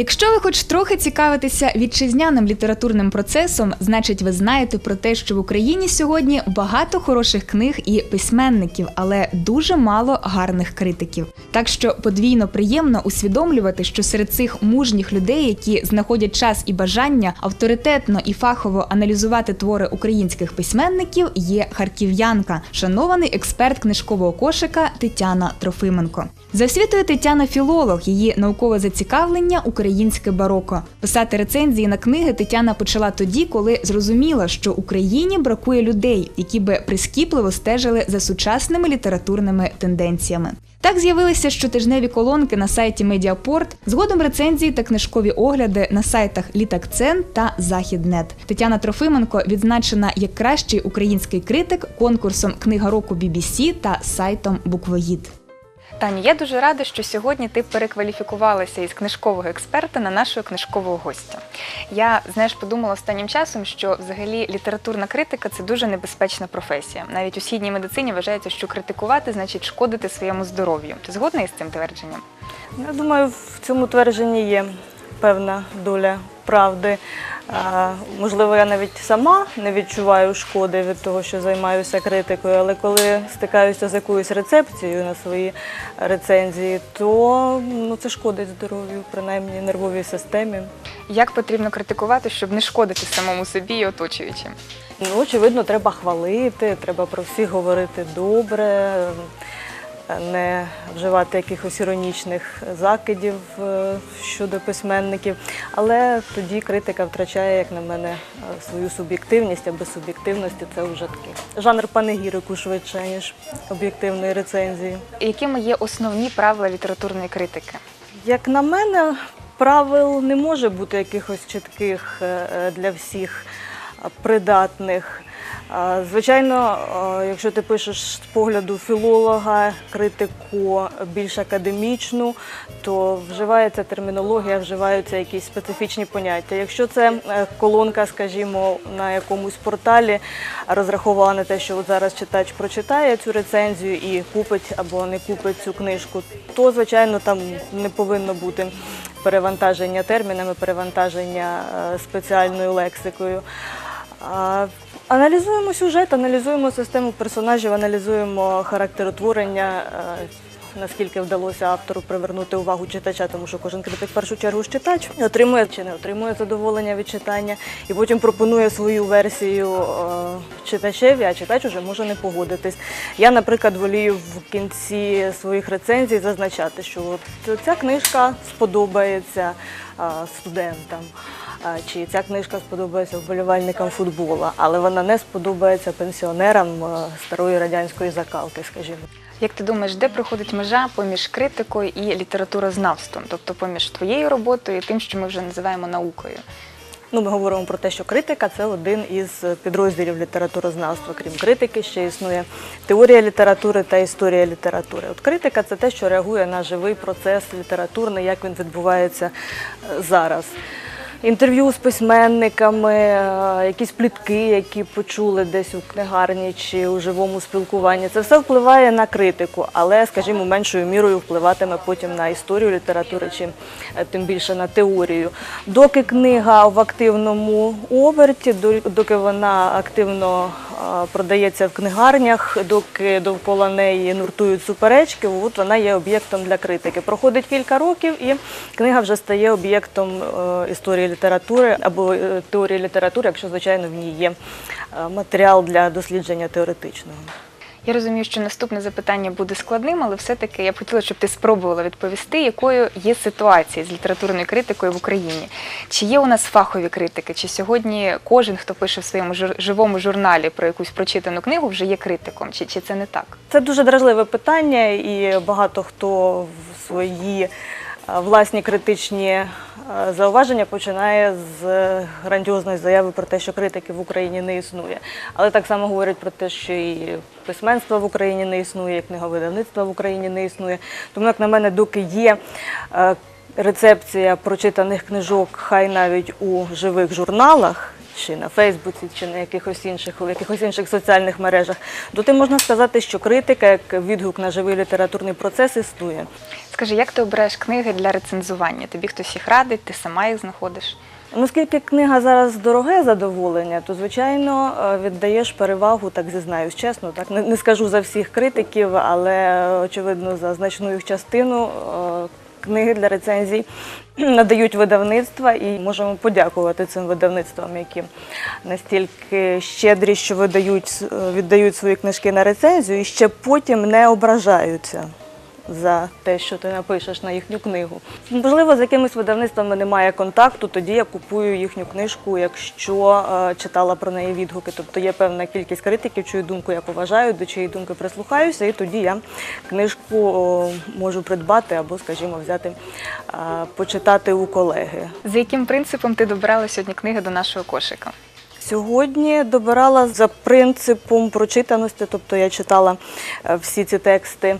Якщо ви хоч трохи цікавитеся вітчизняним літературним процесом, значить ви знаєте про те, що в Україні сьогодні багато хороших книг і письменників, але дуже мало гарних критиків. Так що подвійно приємно усвідомлювати, що серед цих мужніх людей, які знаходять час і бажання авторитетно і фахово аналізувати твори українських письменників, є харків'янка, шанований експерт книжкового кошика Тетяна Трофименко. За освітою Тетяна філолог, її наукове зацікавлення українське бароко. Писати рецензії на книги Тетяна почала тоді, коли зрозуміла, що Україні бракує людей, які би прискіпливо стежили за сучасними літературними тенденціями. Так з'явилися щотижневі колонки на сайті Медіапорт, згодом рецензії та книжкові огляди на сайтах Літакцен та Західнет. Тетяна Трофименко відзначена як кращий український критик конкурсом Книга року BBC та сайтом Буквоїд. Таня, я дуже рада, що сьогодні ти перекваліфікувалася із книжкового експерта на нашого книжкового гостя. Я знаєш, подумала останнім часом, що взагалі літературна критика це дуже небезпечна професія. Навіть у східній медицині вважається, що критикувати значить шкодити своєму здоров'ю. Ти згодна із цим твердженням? Я думаю, в цьому твердженні є певна доля правди. Можливо, я навіть сама не відчуваю шкоди від того, що займаюся критикою, але коли стикаюся з якоюсь рецепцією на свої рецензії, то ну, це шкодить здоров'ю, принаймні нервовій системі. Як потрібно критикувати, щоб не шкодити самому собі і оточуючим? Ну, очевидно, треба хвалити, треба про всіх говорити добре, не вживати якихось іронічних закидів е, щодо письменників. Але тоді критика втрачає, як на мене, е, свою суб'єктивність, а без суб'єктивності це вже такий жанр панегірику швидше, ніж об'єктивної рецензії. Якими є основні правила літературної критики? Як на мене, правил не може бути якихось чітких е, для всіх придатних. Звичайно, якщо ти пишеш з погляду філолога, критику більш академічну, то вживається термінологія, вживаються якісь специфічні поняття. Якщо це е, колонка, скажімо, на якомусь порталі розраховувала на те, що зараз читач прочитає цю рецензію і купить або не купить цю книжку, то звичайно там не повинно бути перевантаження термінами, перевантаження е, спеціальною лексикою. Аналізуємо сюжет, аналізуємо систему персонажів, аналізуємо характеротворення, е, наскільки вдалося автору привернути увагу читача, тому що кожен критик в першу чергу ж читач отримує чи не отримує задоволення від читання, і потім пропонує свою версію е, читачеві, а читач уже може не погодитись. Я, наприклад, волію в кінці своїх рецензій зазначати, що ця книжка сподобається е, студентам. Чи ця книжка сподобається вболівальникам футболу, але вона не сподобається пенсіонерам е, старої радянської закалки, скажімо. Як ти думаєш, де проходить межа поміж критикою і літературознавством, тобто поміж твоєю роботою і тим, що ми вже називаємо наукою? Ну, ми говоримо про те, що критика це один із підрозділів літературознавства. Крім критики, ще існує теорія літератури та історія літератури. От критика це те, що реагує на живий процес літературний, як він відбувається е, зараз. Інтерв'ю з письменниками, е, якісь плітки, які почули десь у книгарні чи у живому спілкуванні. Це все впливає на критику, але, скажімо, меншою мірою впливатиме потім на історію літератури, чи е, тим більше на теорію. Доки книга в активному оберті, доки вона активно продається в книгарнях, доки довкола неї нуртують суперечки, от вона є об'єктом для критики. Проходить кілька років, і книга вже стає об'єктом е, історії літератури або е, теорії літератури, якщо звичайно в ній є е, матеріал для дослідження теоретичного. Я розумію, що наступне запитання буде складним, але все-таки я б хотіла, щоб ти спробувала відповісти, якою є ситуація з літературною критикою в Україні. Чи є у нас фахові критики? Чи сьогодні кожен, хто пише в своєму живому журналі про якусь прочитану книгу, вже є критиком? Чи, чи це не так? Це дуже дражливе питання, і багато хто в свої власні критичні е, зауваження починає з грандіозної заяви про те, що критики в Україні не існує. Але так само говорять про те, що і письменства в Україні не існує, і книговидавництва в Україні не існує. Тому, як на мене, доки є е, рецепція прочитаних книжок, хай навіть у живих журналах чи на Фейсбуці, чи на якихось інших, якихось інших соціальних мережах, то ти можна сказати, що критика як відгук на живий літературний процес існує. Скажи, як ти обираєш книги для рецензування? Тобі хтось їх радить, ти сама їх знаходиш? Оскільки книга зараз дороге задоволення, то звичайно е, віддаєш перевагу, так зізнаюсь чесно. Так не, скажу за всіх критиків, але очевидно за значну їх частину е, книги для рецензій надають видавництва і можемо подякувати цим видавництвам, які настільки щедрі, що видають е, віддають свої книжки на рецензію і ще потім не ображаються за те, що ти напишеш на їхню книгу. Можливо, з якимись видавництвами немає контакту, тоді я купую їхню книжку, якщо е, читала про неї відгуки. Тобто є певна кількість критиків, чию думку я поважаю, до чиєї думки прислухаюся, і тоді я книжку можу придбати або, скажімо, взяти почитати у колеги. За яким принципом ти добирала сьогодні книги до нашого кошика? Сьогодні добирала за принципом прочитаності, тобто я читала е, всі ці тексти,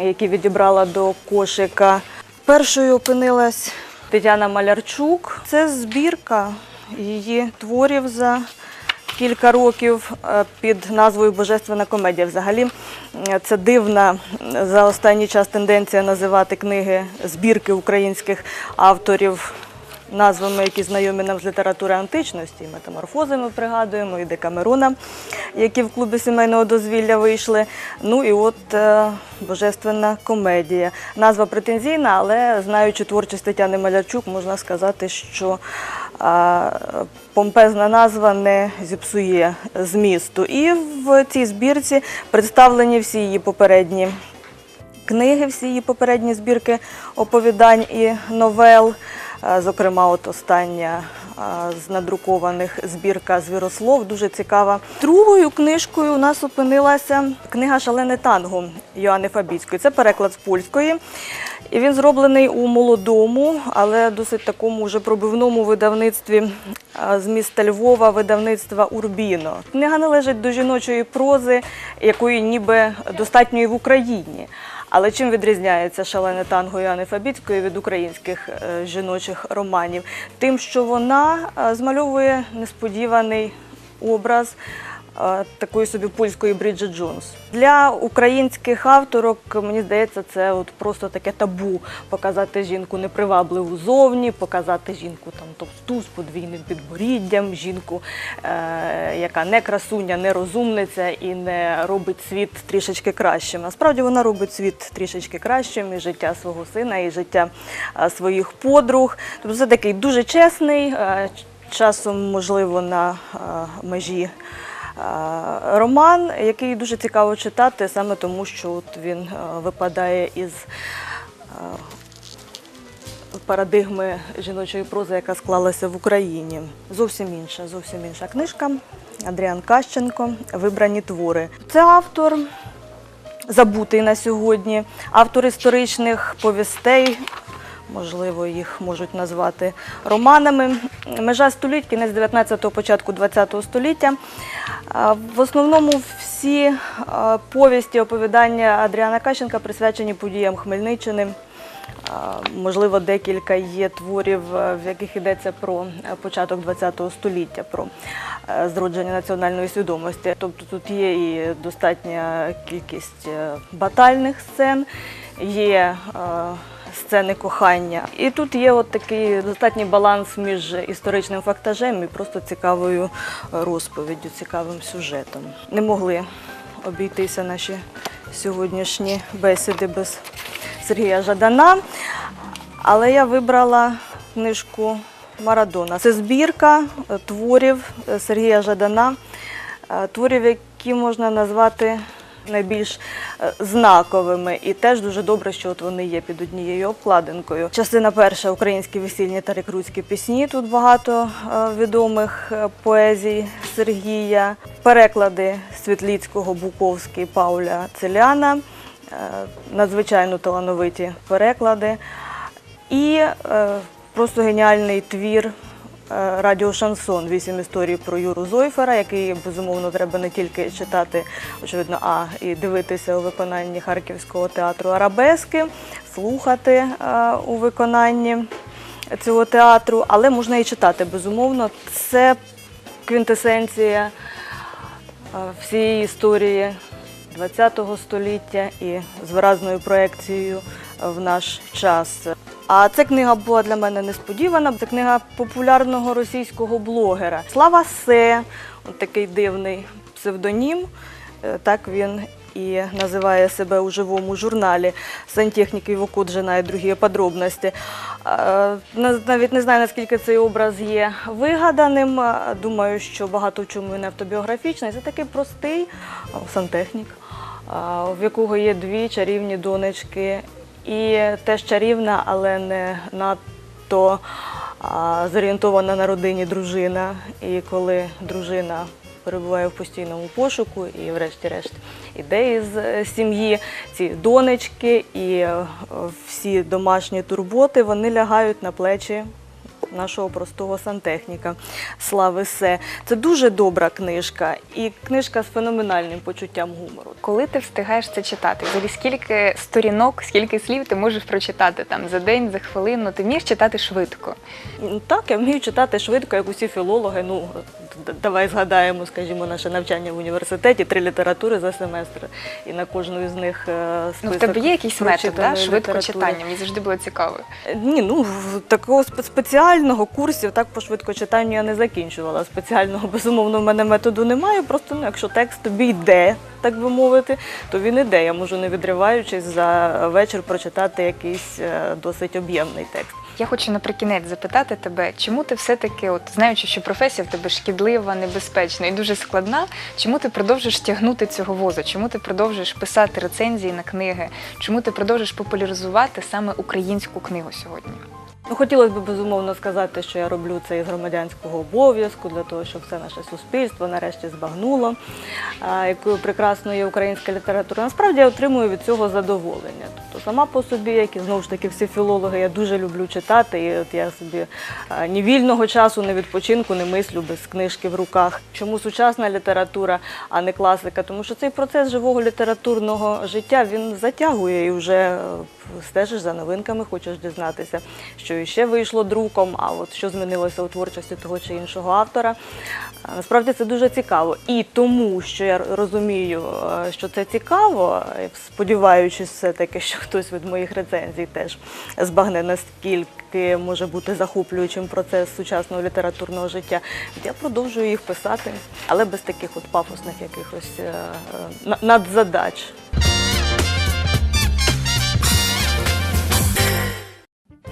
які відібрала до кошика. Першою опинилась Тетяна Малярчук. Це збірка її творів за кілька років е, під назвою Божественна комедія. Взагалі е, це дивна за останній час тенденція називати книги збірки українських авторів назвами, які знайомі нам з літератури античності, метаморфози ми пригадуємо, і Декамерона, які в клубі сімейного дозвілля вийшли. Ну і от е, Божественна комедія. Назва претензійна, але знаючи творчість Тетяни Малярчук, можна сказати, що е, помпезна назва не зіпсує змісту. І в цій збірці представлені всі її попередні книги, всі її попередні збірки оповідань і новел. Е, Зокрема, от остання е, з надрукованих збірка Звірослов, дуже цікава. Другою книжкою у нас опинилася книга Шалене танго Йоанни Фабіцької. Це переклад з польської. І він зроблений у молодому, але досить такому вже пробивному видавництві е, з міста Львова, видавництва Урбіно. Книга належить до жіночої прози, якої ніби достатньо і в Україні. Але чим відрізняється шалене танго Яни Фабіцької від українських е, жіночих романів? Тим, що вона е, змальовує несподіваний образ такої собі польської Бріджит Джонс. Для українських авторок, мені здається, це от просто таке табу показати жінку непривабливу зовні, показати жінку там товсту з подвійним підборіддям, жінку, е, яка не красуня, не розумниця і не робить світ трішечки кращим. Насправді вона робить світ трішечки кращим, і життя свого сина, і життя е, своїх подруг. Тобто це такий дуже чесний, е, часом, можливо, на е, межі. Е, Роман, який дуже цікаво читати, саме тому, що от він е, випадає із е, парадигми жіночої прози, яка склалася в Україні. Зовсім інша, зовсім інша книжка. Адріан Кащенко Вибрані твори. Це автор забутий на сьогодні, автор історичних повістей. Можливо, їх можуть назвати романами. Межа століть, кінець 19-го, початку 20-го століття. В основному всі повісті, оповідання Адріана Кащенка присвячені подіям Хмельниччини. Можливо, декілька є творів, в яких йдеться про початок ХХ століття, про зродження національної свідомості. Тобто тут є і достатня кількість батальних сцен, є сцени кохання. І тут є от такий достатній баланс між історичним фактажем і просто цікавою розповіддю, цікавим сюжетом. Не могли обійтися наші сьогоднішні бесіди без Сергія Жадана. Але я вибрала книжку Марадона. Це збірка творів Сергія Жадана, е, творів, які можна назвати найбільш е, знаковими. І теж дуже добре, що от вони є під однією обкладинкою. Частина перша українські весільні та рекрутські пісні. Тут багато е, відомих е, поезій Сергія, переклади Світліцького, Буковський, Пауля Целяна. Надзвичайно талановиті переклади. І просто геніальний твір Радіо Шансон Вісім історій про Юру Зойфера, який безумовно треба не тільки читати, очевидно, а і дивитися у виконанні Харківського театру Арабески, слухати е, у виконанні цього театру, але можна і читати безумовно. Це квінтесенція е, всієї історії ХХ століття і з виразною проекцією в наш час. А ця книга була для мене несподівана. Це книга популярного російського блогера Слава Се, от такий дивний псевдонім. Е, Так він і називає себе у живому журналі «Сантехнік Вокут, жена і другі подробності. Е, Навіть не знаю, наскільки цей образ є вигаданим. Е, Думаю, що багато в чому він автобіографічний. Це такий простий сантехнік, в якого є дві чарівні донечки. І теж чарівна, але не надто зорієнтована на родині дружина. І коли дружина перебуває в постійному пошуку і, врешті-решт, іде із е, сім'ї, ці донечки і е, всі домашні турботи вони лягають на плечі. Нашого простого сантехніка Слави Се. Це дуже добра книжка і книжка з феноменальним почуттям гумору. Коли ти встигаєш це читати? Взагалі, скільки сторінок, скільки слів ти можеш прочитати там за день, за хвилину? Ти вмієш читати швидко? Так, я вмію читати швидко, як усі філологи. Ну, давай згадаємо, скажімо, наше навчання в університеті, три літератури за семестр. І на кожну із них е, список Ну, в тебе є якийсь метод да? швидко читання? Мені завжди було цікаво. Е, Ні, ну такого спеціального курсів так по швидкочитанню я не закінчувала. Спеціального, безумовно, в мене методу немає. Просто ну, якщо текст тобі йде, так би мовити, то він іде. Я можу, не відриваючись за вечір прочитати якийсь е, досить об'ємний текст. Я хочу наприкінець запитати тебе, чому ти все-таки, от знаючи, що професія в тебе шкідлива, небезпечна і дуже складна, чому ти продовжуєш тягнути цього воза? Чому ти продовжуєш писати рецензії на книги? Чому ти продовжуєш популяризувати саме українську книгу сьогодні? Ну, хотілося б безумовно сказати, що я роблю це із громадянського обов'язку для того, щоб все наше суспільство нарешті збагнуло, якою прекрасною є українська література. Насправді я отримую від цього задоволення. Тобто сама по собі, як і знову ж таки всі філологи, я дуже люблю читати. І от я собі ні вільного часу, ні відпочинку не мислю без книжки в руках. Чому сучасна література, а не класика? Тому що цей процес живого літературного життя він затягує і вже е, стежиш за новинками, хочеш дізнатися, що іще вийшло друком, а от що змінилося у творчості того чи іншого автора. Насправді це дуже цікаво. І тому, що я розумію, е, що це цікаво, е, сподіваючись все-таки, що хтось від моїх рецензій теж збагне наскільки може бути захоплюючим процес сучасного літературного життя. Я продовжую їх писати, але без таких от пафосних якихось е, е, надзадач.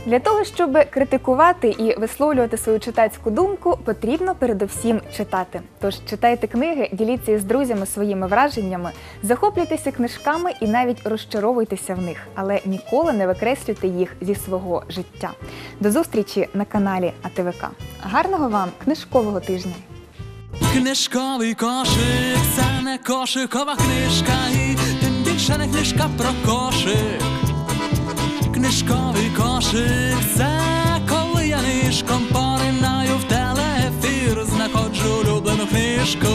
Для того, щоб критикувати і висловлювати свою читацьку думку, потрібно передусім читати. Тож читайте книги, діліться із друзями своїми враженнями, захоплюйтеся книжками і навіть розчаровуйтеся в них, але ніколи не викреслюйте їх зі свого життя. До зустрічі на каналі АТВК. Гарного вам книжкового тижня! Книжковий кошик, це не кошикова книжка, і тим більше не книжка про кошик книжковий кошик, це коли я нишком поринаю в телефір, знаходжу улюблену книжку.